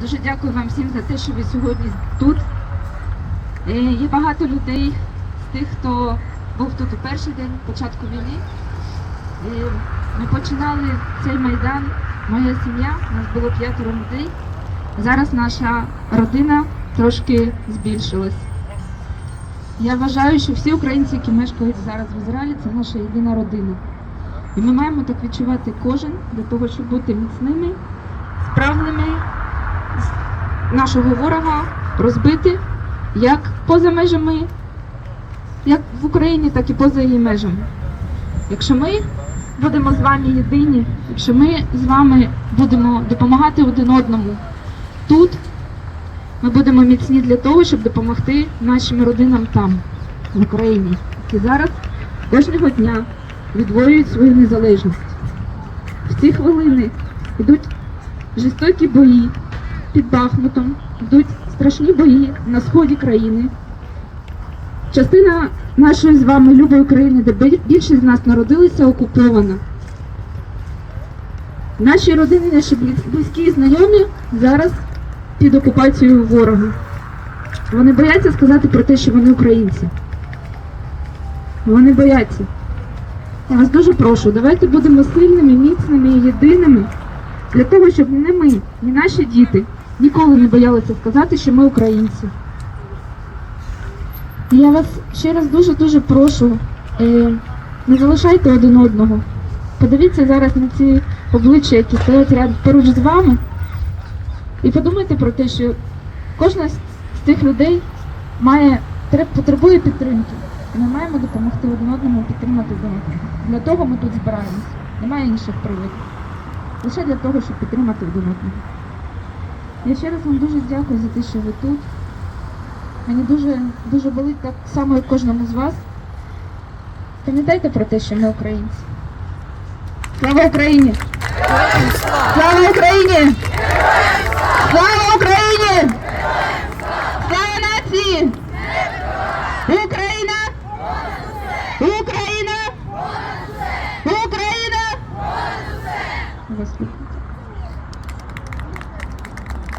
Дуже дякую вам всім за те, що ви сьогодні тут. Е, Є багато людей з тих, хто був тут у перший день початку війни. Е, Ми починали цей майдан, моя сім'я, нас було п'ятеро людей. Зараз наша родина трошки збільшилась. Я вважаю, що всі українці, які мешкають зараз в Ізраїлі, це наша єдина родина. І ми маємо так відчувати кожен для того, щоб бути міцними, справними, нашого ворога розбити як поза межами, як в Україні, так і поза її межами. Якщо ми будемо з вами єдині, якщо ми з вами будемо допомагати один одному тут, ми будемо міцні для того, щоб допомогти нашим родинам там, в Україні, які зараз кожного дня відвоюють свою незалежність. В ці хвилини йдуть жорстокі бої під Бахмутом, йдуть страшні бої на сході країни. Частина нашої з вами любої країни, де більшість з нас народилися, окупована. Наші родини, наші близькі і знайомі зараз під окупацією ворога. Вони бояться сказати про те, що вони українці. Вони бояться. Я вас дуже прошу, давайте будемо сильними, міцними і єдиними для того, щоб не ми, ні наші діти ніколи не боялися сказати, що ми українці. Я вас ще раз дуже-дуже прошу, е, не залишайте один одного. Подивіться зараз на ці обличчя, які стоять ряд поруч з вами, і подумайте про те, що кожна з цих людей має, потребує підтримки. І ми маємо допомогти один одному підтримати одного. Для того ми тут збираємось. Немає інших приводів. Лише для того, щоб підтримати один одного. Я ще раз вам дуже дякую за те, що ви тут. Мені дуже, дуже болить так само, як кожному з вас. Пам'ятайте про те, що ми українці. Слава Україні! Слава Україні! Слава Україні! Слава нації! Україна! Україна! Україна! Слухаю.